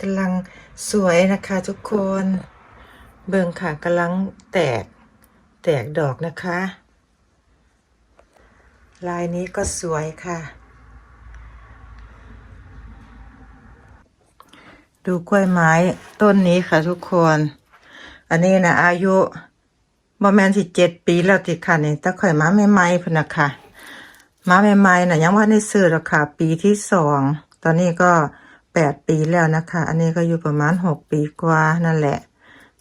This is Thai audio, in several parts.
กำลังสวยนะคะทุกคน เบิ่งค่ะกำลังแตกแตกดอกนะคะ ลายนี้ก็สวยค่ะ ดูกล้วยไม้ต้นนี้ค่ะทุกคน อันนี้นะอายุประมาณสิเจ็ดปีแล้วติค่ะนี่ตะข่อยมาใหม่ๆพนะคะมาใหม่ๆนะยังว่าในซื้อรอกค่ะปีที่สอง ตอนนี้ก็ แปดปีแล้วนะคะ อันนี้ก็อยู่ประมาณหกปีกว่านั่นแหละ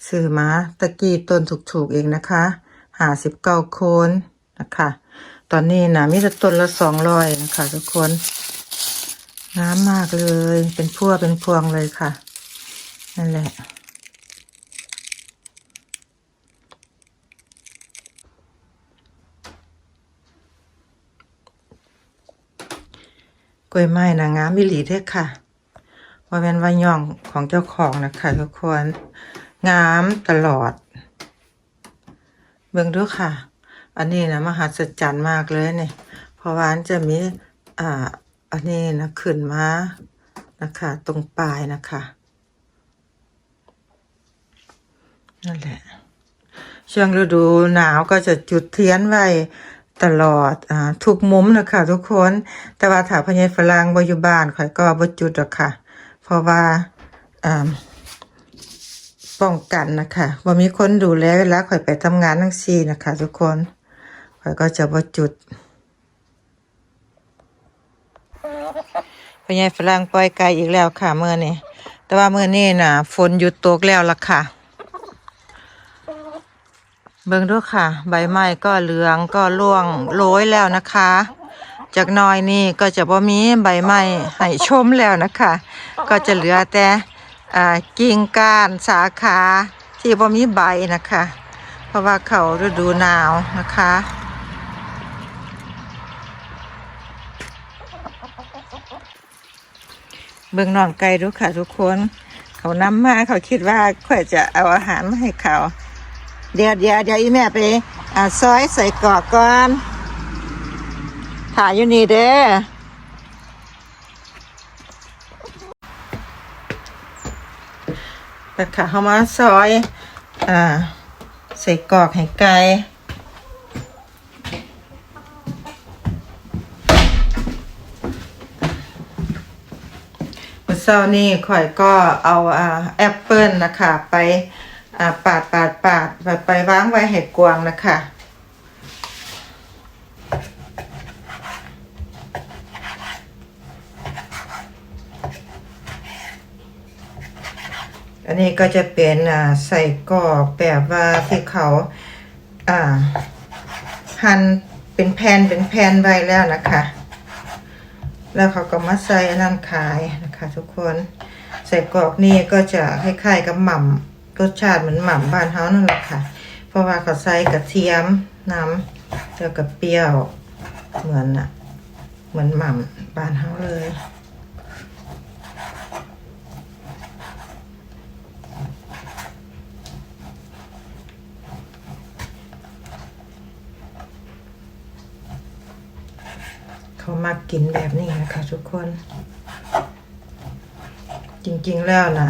ซื้อมาตะกี้ต้นถูกๆเองนะคะหาสิบเก้าโคนนะคะ ตอนนี้นะมีแต่ต้นละสองร้อยนะคะทุกคนน้ำมากเลย เป็นพั่วเป็นพวงเลยค่ะ นั่นแหละ กล้วยไม้นะงามมิลีเด้อค่ะ ว่าเป็นว่าย่องของเจ้าของนะคะทุกคน งามตลอด เบิ่งดูค่ะ อันนี้นะมหัศจรรย์มากเลยเนี่ยเพราะว่านจะมีอ่าอันนี้นะขึ้นมานะคะ ตรงปลายนะคะนั่นแหละช่วงฤดูหนาวก็จะจุดเทียนไว้ตลอดอ่าทุกมุมนะคะทุกคน แต่ว่าถ้าพญายฝรั่งบ่อยู่บ้านข่อยก็บ่จุดหรอกค่ะ เพราะว่าป้องกันนะคะว่ามีคนดูแลเวลาข่อยไปทำงานทั้งสี่นะคะ ทุกคนข่อยก็จะบ่จุดพญายฝรั่งปล่อยไก่อีกแล้วค่ะเมื่อนี้แต่ว่าเมื่อนี้น่ะฝนหยุดตกแล้วล่ะค่ะ เบิ่งดูค่ะ ใบไม้ก็เหลืองก็ร่วงโรยแล้วนะคะ จากหน้อยนี่ก็จะบ่มีใบไม้ให้ชมแล้วนะคะ ก็จะเหลือแต่อ่ากิ่งก้านสาขาที่บ่มีใบนะคะ เพราะว่าเขาฤดูหนาวนะคะเบิ่งน้องไก่ดูค่ะทุกคน เขานำมาเขาคิดว่าข่อยจะเอาอาหารมาให้เขา เดี๋ยวเดี๋ยวเดี๋ยวอีแม่ไปอ่าซอยใส่กรอกก่อน ถ่ายอยู่นี่เด้อแต่ค่ะเขามาซอย อ่า ใส่กรอกให้ไก่เมื่อเช้านี้ข่อยก็เอาอ่าแอปเปิลนะคะ ไปอ่าปาดปาดปาดไปไปวางไว้ให้กวางนะคะ อันนี้ก็จะเป็นใส่กรอกแบบว่าที่เขาหั่นเป็นแผ่นเป็นแผ่นไว้แล้วนะคะ แล้วเขาก็มาใส่นนั้นขายนะคะทุกคน ใส่กรอกนี่ก็จะคล้ายๆกับหม่ำรสชาติเหมือนหม่ำบ้านเฮานั่นแหละค่ะ เพราะว่าเขาใส่กระเทียมน้ำแล้วก็เปรี้ยวเหมือนน่ะเหมือนหม่ำบ้านเฮาเลย เขามากินแบบนี้นะคะทุกคน จริงๆแล้วนะ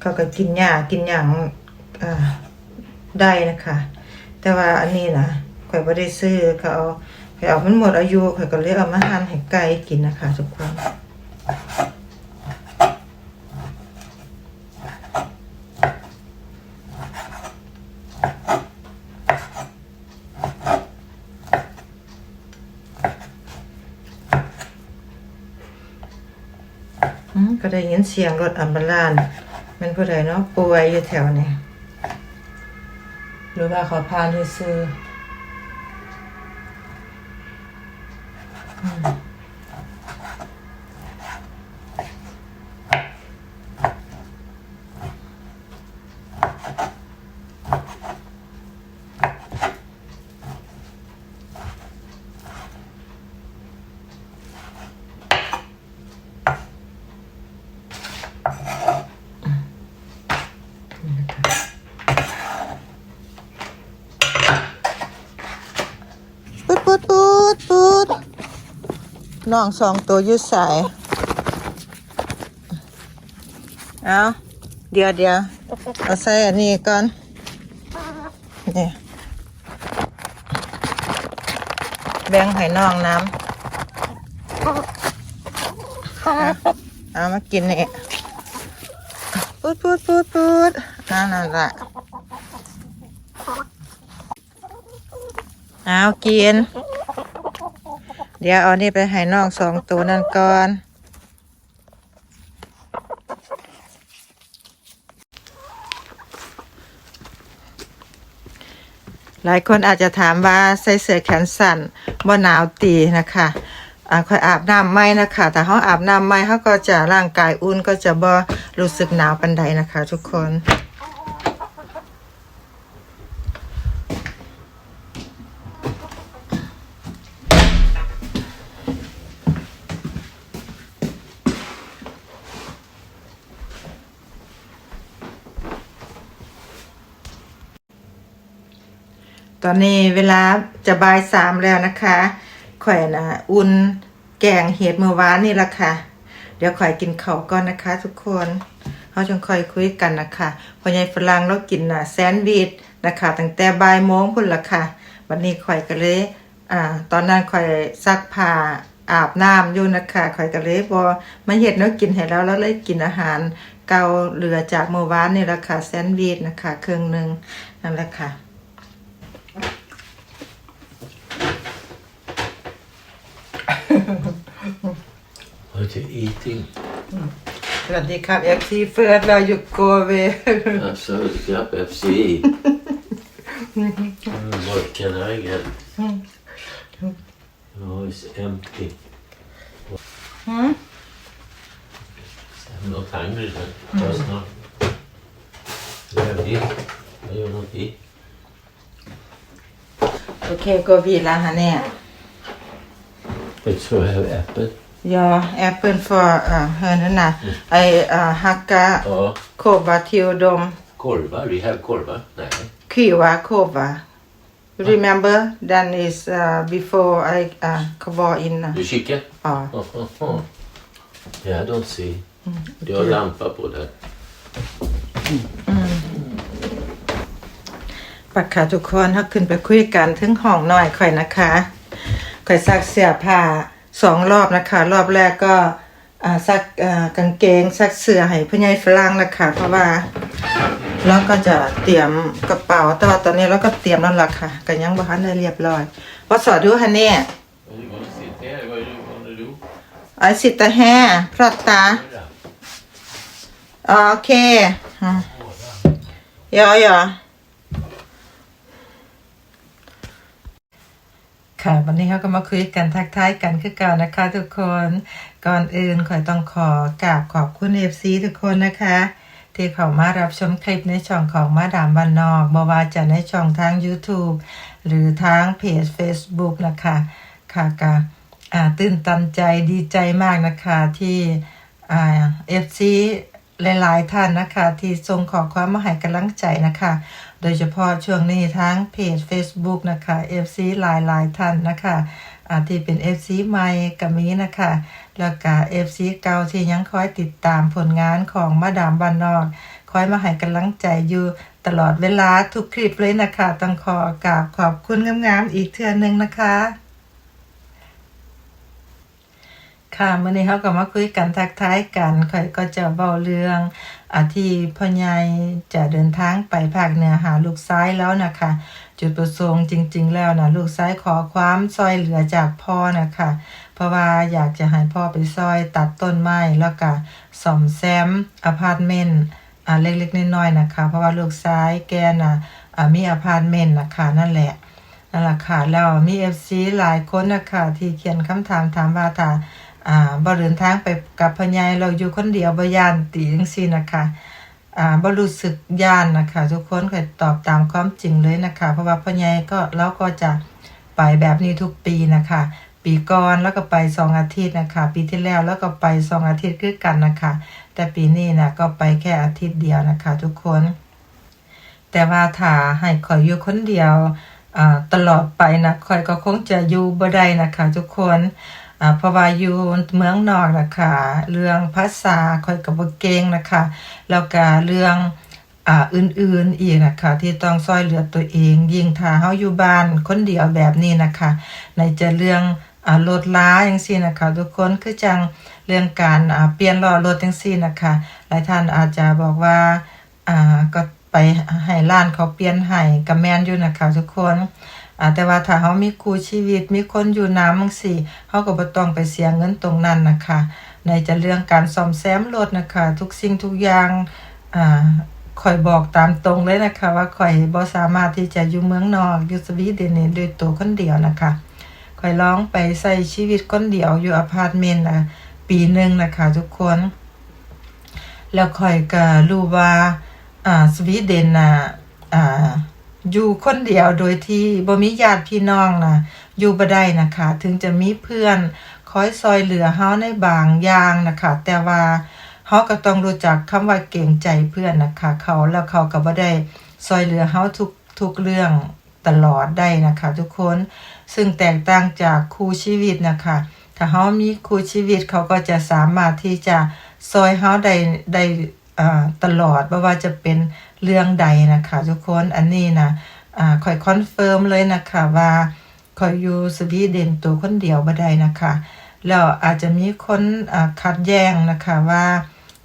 เขาก็กินหญ้ากินอย่างได้นะคะ แต่ว่าอันนี้นะข่อยไม่ได้ซื้อเขาเอาข่อยเอามันหมดอายุข่อยก็เลยเอามาหั่นให้ไก่กินนะคะทุกคน ก็ได้ยินเสียงรถอัมบาลานซ์มันผู้ใดเนาะป่วยอยู่แถวนี้หรือว่าเขาพานที่ซื้อมปุ๊ดปุ๊ดปุ๊ดปุ๊ด น้องสองตัวยืดสาย เอาเดี๋ยวเดี๋ยวเอาใส่อันนี้ก่อนนี่แบ่งให้น้องน้ำเอามากินนี่พูดพูดพูดพูดนั่นนั่นละเอากิน เดี๋ยวเอานี่ไปให้น้องสองตัวนั่นก่อนหลายคนอาจจะถามว่าใส่เสื้อแขนสั้นบ่หนาวตีนะคะอ่าคอยอาบน้ำไหมนะคะ แต่เขาอาบน้ำไหมเขาก็จะร่างกายอุ่นก็จะบ่รู้สึกหนาวปันใดนะคะ ทุกคน ตอนนี้เวลาจะบ่ายสามแล้วนะคะข่อยนะอุ่นแกงเห็ดเมื่อวานนี่ละค่ะ เดี๋ยวข่อยกินเขาก่อนนะคะ ทุกคนเขาจงค่อยคุยกันนะคะพอใหญ่ฝรั่งเรากินนะแซนด์วิชนะคะตั้งแต่บ่ายโมงพุ่นละค่ะ วันนี้ข่อยก็เลยอ่าตอนนั้นข่อยซักผ้าอาบน้ำอยู่นะคะข่อยก็เลยบอมาเห็ดแล้วกินให้แล้วแล้วเลยกินอาหารเกาเหลือจากเมื่อวานนี่ละค่ะแซนด์วิชนะคะ เครื่องหนึ่งนั่นแหละค่ะ What are you eating? สวัสดีครับ FC เฟิร์สเราอยู่โกเว Alltså, Skarp FC. mm, what can I get? Oh, it's empty. Hmm? I'm not hungry then. Just now. Jag eat. Jag gör något eat. โอเคโกวีละฮะเนี่ย But so I have apple. ยอแอปเปิล for เอ่อเฮอนั่นน่ะไอเอ่อฮักกะ Ja, โคบาทิวดม korvar. Vi har korvar. Nej. คีวาโคบา remember that is uh, before I uh, cover in นะ Du kikar? อ๋อ Oh, oh, oh. Yeah, I don't see. Du har lampa på där. ปักค่ะทุกคนถ้าขึ้นไปคุยกันถึงห้องหน่อยค่อยนะคะค่อยซักเสื้อผ้า สองรอบนะคะ รอบแรกก็ซักกางเกงซักเสื้อให้พ่อใหญ่ฝรั่งนะคะ เพราะว่าเราก็จะเตรียมกระเป๋าแต่ว่าตอนนี้เราก็เตรียมแล้วล่ะค่ะก็ยังบ่ทันได้เรียบร้อยว่าสอดดูฮันเนี่ย Vad är det sitter här? Vad är det vad är det du? ไอสิตาแฮพระตาโอเคยอยอ ค่ะ วันนี้เขาก็มาคุยกันทักทายกันคือเก่านะคะ ทุกคนก่อนอื่นขอต้องขอกราบขอบคุณเอฟซีทุกคนนะคะ ที่เข้ามารับชมคลิปในช่องของมาดามบันนอกบว่าจะในช่องทาง YouTube หรือทางเพจ Facebook นะคะค่ะกะตื่นตันใจดีใจมากนะคะที่เอฟซีหลาย ๆ ท่านนะคะ ที่ส่งขอความมาให้กำลังใจนะคะ โดยเฉพาะช่วงนี้ทั้งเพจ Facebook นะคะ FC หลายหลายท่านนะคะอาที่เป็น FC ใหม่ก็มีนะคะ แล้วก็ FC เก่าที่ยังคอยติดตามผลงานของมาดามบานนอก คอยมาให้กำลังใจอยู่ตลอดเวลาทุกคลิปเลยนะคะ ต้องขอกราบขอบคุณงามๆอีกเทื่อนึงนะคะ ค่ะเมื่อนี้เขาก็มาคุยกันทักทายกันข่อยก็จะเบาเรื่องอที่พ่อใหญ่จะเดินทางไปภาคเหนือหาลูกซ้ายแล้วนะคะ จุดประสงค์จริง ๆ แล้วนะลูกซ้ายขอความซอยเหลือจากพ่อนะคะ เพราะว่าอยากจะให้พ่อไปซอยตัดต้นไม้แล้วก็ซ่อมแซมอพาร์ตเมนต์เล็กๆน้อยๆนะคะ เพราะว่าลูกซ้ายแกน่ะอ่ามีอพาร์ตเมนต์นะคะนั่นแหละนั่นแหละค่ะแล้วมีเอฟซีหลายคนนะคะที่เขียนคำถามถามว่าถ้า อ่าบ่เดินทางไปกับพญายเราอยู่คนเดียวบ่ย่านตีจังซี่นะคะอ่าบ่รู้สึกย่านนะคะ ทุกคนก็ตอบตามความจริงเลยนะคะ เพราะว่าพญายก็เราก็จะไปแบบนี้ทุกปีนะคะ ปีก่อนแล้วก็ไปสองอาทิตย์นะคะ ปีที่แล้วแล้วก็ไปสองอาทิตย์คือกันนะคะ แต่ปีนี้นะก็ไปแค่อาทิตย์เดียวนะคะ ทุกคน แต่ว่าถ้าให้ขอยอยู่คนเดียวอ่าตลอดไปนะข่อยก็คงจะอยู่บ่ได้นะคะ ทุกคน เพราะว่าอยู่เมืองนอกนะคะเรื่องภาษาคอยก็บ่เก่งนะคะแล้วก็เรื่องอ่าอื่นๆอีกนะคะที่ต้องซอยเหลือตัวเอง ยิ่งถ้าเฮาอยู่บ้านคนเดียวแบบนี้นะคะในจะเรื่องอ่ารถล้าจังซี่นะคะทุกคนคือจังเรื่องการอ่าเปลี่ยนล้อรถจังซี่นะคะหลายท่านอาจจะบอกว่าอ่าก็ไปให้ร้านเขาเปลี่ยนให้ก็แม่นอยู่นะคะทุกคน อ่าแต่ว่าถ้าเฮามีคู่ชีวิตมีคนอยู่นำจังซี่เฮาก็บ่ต้องไปเสียเงินตรงนั้นนะคะในจะเรื่องการซ่อมแซมรถนะคะ ทุกสิ่งทุกอย่างอ่าข่อยบอกตามตรงเลยนะคะ ว่าข่อยบ่สามารถที่จะอยู่เมืองนอกอยู่สวีเดนนี่ด้วยตัวคนเดียวนะคะข่อยลองไปใช้ชีวิตคนเดียวอยู่อพาร์ตเมนต์นะปีหนึงนะคะ ทุกคน แล้วข่อยก็รู้ว่าอ่าสวีเดนน่ะอ่า อยู่คนเดียวโดยที่บ่มีญาติพี่น้องน่ะอยู่บ่ได้นะคะ ถึงจะมีเพื่อนคอยซอยเหลือเฮาในบางอย่างนะคะ แต่ว่าเฮาก็ต้องรู้จักคำว่าเกรงใจเพื่อนนะคะ เขาแล้วเขาก็บ่ได้ซอยเหลือเฮาทุกทุกเรื่องตลอดได้นะคะทุกคนซึ่งแตกต่างจากคู่ชีวิตนะคะ ถ้าเฮามีคู่ชีวิตเขาก็จะสามารถที่จะซอยเฮาได้ได้อ่าตลอดบ่ว่าจะเป็น เรื่องใดนะคะทุกคนอันนี้นะอ่าคอยคอนเฟิร์มเลยนะคะว่าคอยอยู่สวีเดนตัวคนเดียวบ่ได้นะคะแล้วอาจจะมีคนอ่าขัดแย้งนะคะว่า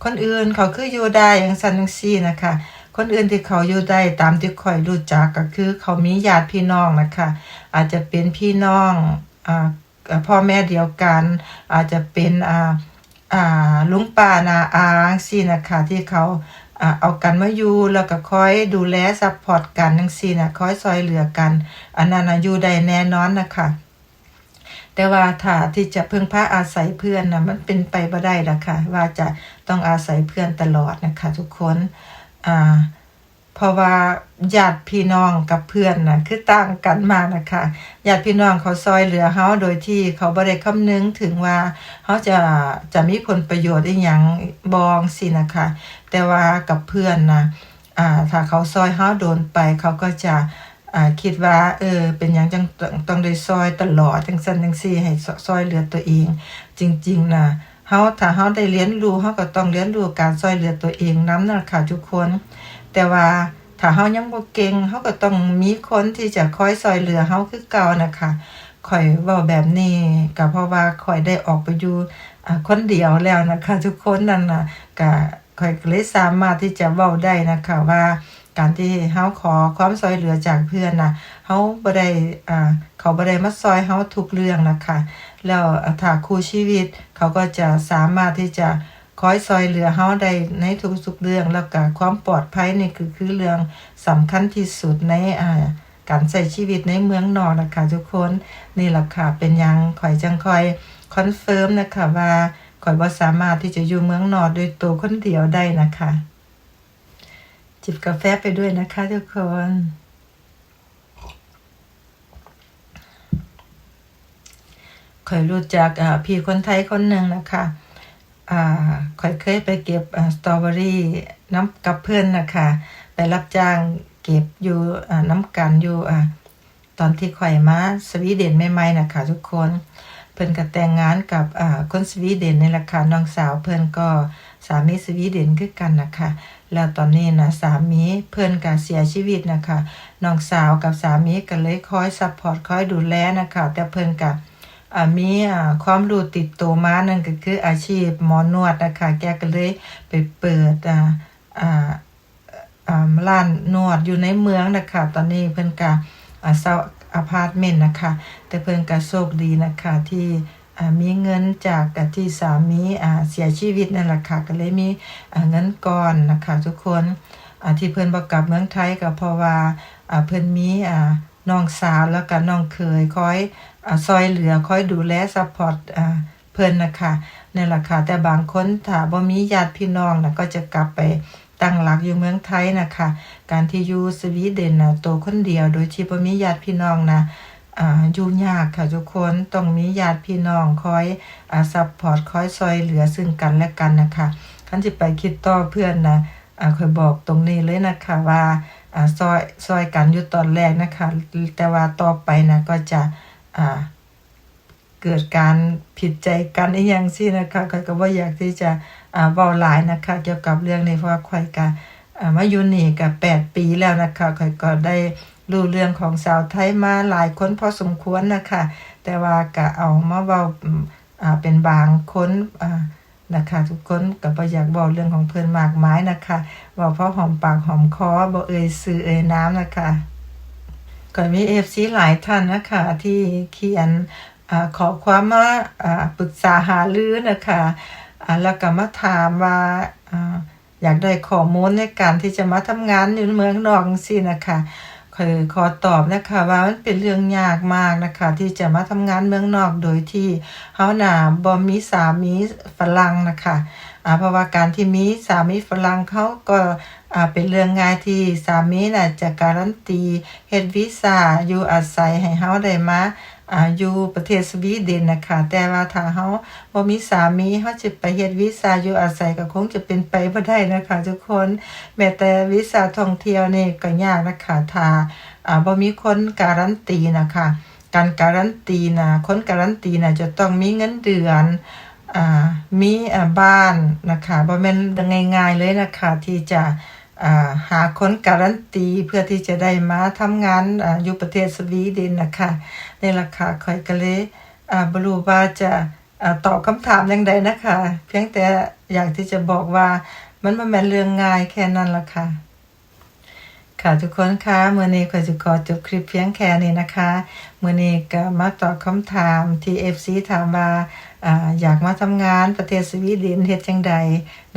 คนอื่นเขาคืออยู่ได้อย่างซันจังซี่นะคะคนอื่นที่เขาอยู่ได้ตามที่คอยรู้จักก็คือ เขามีญาติพี่น้องนะคะ อาจจะเป็นพี่น้องอ่าพ่อแม่เดียวกัน อาจจะเป็นอ่าอ่าลุงป้านาอาสินะคะที่เขา อ่าเอากันมาอยู่แล้วก็คอยดูแลซัพพอร์ตกันจังซี่นะคอยซอยเหลือกัน อันนั้นน่ะอยู่ได้แน่นอนนะคะแต่ว่าถ้าที่จะพึ่งพาอาศัยเพื่อนนะมันเป็นไปบ่ได้ละค่ะว่าจะต้องอาศัยเพื่อนตลอดนะคะ ทุกคนอ่า เพราะว่าญาติพี่น้องกับเพื่อนนะคือต่างกันมากนะคะญาติพี่น้องเขาซอยเหลือเฮาโดยที่เขาบ่ได้คำนึงถึงว่าเขาจะจะมีผลประโยชน์อีหยังบองสินะคะ แต่ว่ากับเพื่อนนะอ่าถ้าเขาซอยเฮาโดนไปเขาก็จะอ่าคิดว่าเออเป็นหยังจังต้องต้องได้ซอยตลอดจังซั่นจังซี่ให้ซอยเหลือตัวเอง จริงๆนะเฮาถ้าเฮาได้เรียนรู้เฮาก็ต้องเรียนรู้การซอยเหลือตัวเองนำนั่นะคะทุกคน แต่ว่าถ้าเฮายังบ่เก่งเฮาก็ต้องมีคนที่จะคอยซอยเหลือเฮาคือเก่านะคะข่อยเว้าแบบนี้ก็เพราะว่าข่อยได้ออกไปอยู่คนเดียวแล้วนะคะ ทุกคนนั่นน่ะก็ข่อยเลยสามารถที่จะเว้าได้นะคะว่าการที่เฮาขอความซอยเหลือจากเพื่อนน่ะเฮาบ่ได้อ่าเขาบ่ได้มาซอยเฮาทุกเรื่องนะคะ แล้วถ้าคู่ชีวิตเขาก็จะสามารถที่จะ คอยซอยเหลือเฮาได้ในทุกๆเรื่องแล้วก็ความปลอดภัยนี่คือคือเรื่องสำคัญที่สุดในอ่าการใช้ชีวิตในเมืองนอกนะคะทุกคนนี่แหละค่ะเป็นยังข่อยจังคอยคอนเฟิร์มนะคะว่าข่อยบ่สามารถที่จะอยู่เมืองนอกโดยตัวคนเดียวได้นะคะ จิบกาแฟไปด้วยนะคะทุกคนข่อยรู้จักพี่คนไทยคนหนึ่งนะคะ ข่อยเคยไปเก็บสตรอเบอรี่น้ำกับเพื่อนนะคะไปรับจ้างเก็บอยู่น้ำกันอยู่อตอนที่ข่อยมาสวีเดนใหม่ๆนะคะทุกคน เพิ่นก็แต่งงานกับคนสวีเดนในี่แหละค่ะน้องสาวเพิ่นก็สามีสวีเดนคือกันนะคะแล้วตอนนี้นะสามีเพิ่อนก็เสียชีวิตนะคะน้องสาวกับสามีก็เลยคอยซัพพอร์ตคอยดูแลนะคะแต่เพิ่อนก็อ่า มีความรู้ติดตัวมานั่นก็คืออาชีพหมอนวดนะคะแกก็เลยไปเปิดอ่าอ่าอ่าร้านนวดอยู่ในเมืองนะคะตอนนี้เพิ่นก็อ่าเซาอพาร์ตเมนต์นะคะ แต่เพิ่นก็โชคดีนะคะที่มีเงินจากที่สามีเสียชีวิตนั่นแหละค่ะก็เลยมีเงินก้อนนะคะ ทุกคนที่เพิ่นบ่กลับเมืองไทยก็เพราะว่าเพิ่นมีอ น้องสาวแล้วก็น้องเคยคอยอซอยเหลือคอยดูแลซัพพอร์ตเพิ่นนะคะนั่แหละค่ะแต่บางคนถ้าบ่มีญาติพี่น้องนะก็จะกลับไปตั้งหลักอยู่เมืองไทยนะคะ การที่อยู่สวีเดนนะตัวคนเดียว โดยที่บ่มีญาติพี่น้องนะอยู่ยากค่ะทุกคนต้องมีญาติพี่น้องคอยอซัพพอร์ตคอยซอยเหลือซึ่งกันและกันนะคะคันสิไปคิดต่อเพื่อนนะอ่าคอยบอกตรงนี้เลยนะคะว่า อ่าซอยซอยกันอยู่ตอนแรกนะคะ แต่ว่าต่อไปนะก็จะอ่าเกิดการผิดใจกันอีหยังสินะคะข่อยก็บ่อยากที่จะอ่าเว้าหลายนะคะ เกี่ยวกับเรื่องนี้เพราะว่าข่อยก็อ่ามาอยู่นี่ก็8ปีแล้วนะคะข่อยก็ได้รู้เรื่องของสาวไทยมาหลายคนพอสมควรนะคะ แต่ว่าก็เอามาเว้าอืมอ่าเป็นบางคนอ่า นะคะ ทุกคนก็บ่อยากบอกเรื่องของเพิ่นมากมายนะคะเว้าเพราะหอมปากหอมคอบ่เอ่ยชื่อเอ่ยนานะคะก็มี FC หลายท่านนะคะที่เขียนอขอความมาอ่าปรึกษาหารือนะคะแล้วก็มาถามว่าออยากได้ข้อมูลในการที่จะมาทำงานอยู่เมืองนอกจังซี่นะคะ อขอตอบนะคะว่ามันเป็นเรื่องยากมากนะคะ ที่จะมาทำงานเมืองนอกโดยที่เฮาหนาบ่มีสามีฝรั่งนะคะอ่าเพราะว่าการที่มีสามีฝรั่งเขาก็อ่าเป็นเรื่องง่ายที่สามีน่ะจะการันตีเฮ็ดวีซ่าอยู่อาศัยให้เฮาได้มา อยู่ประเทศสวีเดนนะคะแต่ว่าถ้าเฮาบ่มีสามีเฮาจะไปเฮ็ดวีซ่าอยู่อาศัยก็คงจะเป็นไปบ่ได้นะคะทุกคนแม้แต่วีซ่าท่องเที่ยวนี่ก็ยากนะคะถ้าอ่าบ่มีคนการันตีนะคะการการันตีนะคนการันตีนะจะต้องมีเงินเดือนอ่ามีอ่าบ้านนะคะบ่แม่นง่ายๆเลยนะคะที่จะอ่าหาคนการันตีเพื่อที่จะได้มาทำงานออยู่ประเทศสวีเดนนะคะ นี่ล่ะค่ะข่อยก็เลยอ่าบรู้ว่าจะตอบคำถามจังใดนะคะ เพียงแต่อยากที่จะบอกว่ามันบ่แม่นเรื่องง่ายแค่นั้นล่ะค่ะ ค่ะทุกคนคะเมื่อนี้ก็จะขอจบคลิปเพียงแค่นี้นะคะเมื่อนี้ก็มาตอบคำถามที่ FC ถามว่าออยากมาทำงานประเทศสวีเดนเฮ็ดจังใด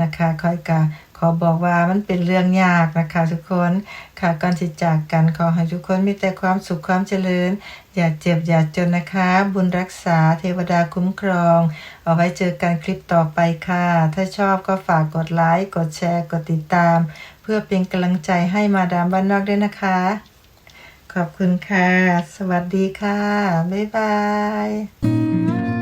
นะคะคอยกะ อบอกว่ามันเป็นเรื่องยากนะคะ ทุกคนค่ะก่อนที่จากกันขอให้ทุกคนมีแต่ความสุขความเจริญ อย่าเจ็บอย่าจนนะคะ บุญรักษาเทวดาคุ้มครอง เอาไว้เจอกันคลิปต่อไปค่ะ ถ้าชอบก็ฝากกดไลค์กดแชร์ กดติดตาม เพื่อเป็นกำลังใจให้มาดามบ้านนอกด้วยนะคะ ขอบคุณค่ะ สวัสดีค่ะ บ๊ายบาย